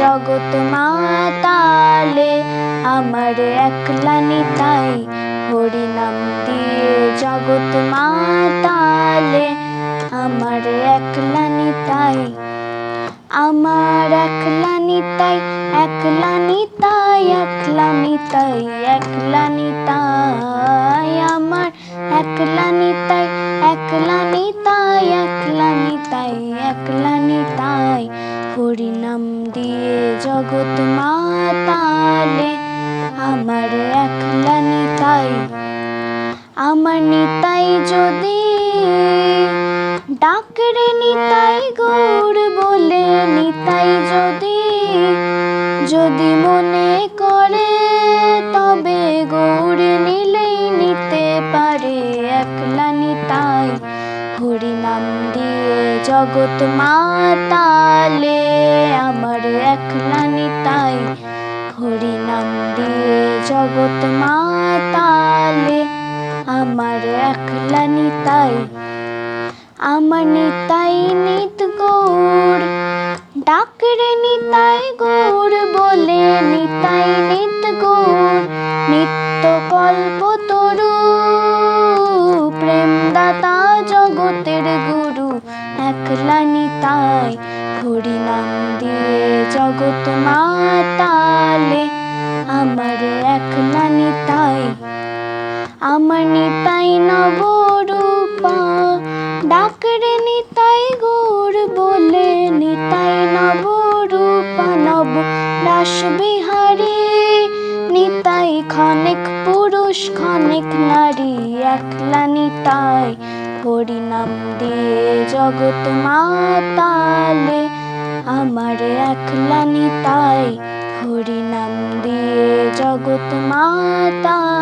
জগৎ মাতালে আমার একলা নিতাই হরি নাম দিয়ে জগৎ মাতালে আমার একলা নিতাই, আমার একলা নিতাই একলা নিতাই একলা নিতাই একলা নিতাই, আমার একলা নিতাই একলা নিতাই একলা নিতাই, একলা হরি নাম দিয়ে জগৎ মাতালে আমার একলা নিতাই, আমার নিতাই যদি ডাকরে নিতাই গৌর বলে, নিতাই যদি যদি মনে করে, তবে গৌর নিলেই নিতে পারে একলা হরি নাম দিয়ে জগৎ মাতালে আমার একলা নিতাই। হরি নাম দিয়ে জগৎ মাতালে আমার একলা নিতাই। আমার নিতাই নিত গৌর, ডাকরে নিতাই গৌর বলে, নিতাই নিত গৌর। নিত্য কল্প তরু প্রেম দাতা জগতের গুরু, একলা নিতাই হরি নাম দিয়ে জগৎ মাতালে। আমার একলা নিতাই, আমার নিতাই নবরূপা। ডাকরে নিতাই গৌর বলে, নিতাই নবরূপা নব। রাস বিহারী, নিতাই ক্ষণিক পুরুষ ক্ষণিক নারী একলা নিতাই হরি নাম দিয়ে জগৎ মাতালে। আমার একলা নিতাই হরি নাম দিয়ে জগৎ মাতালে।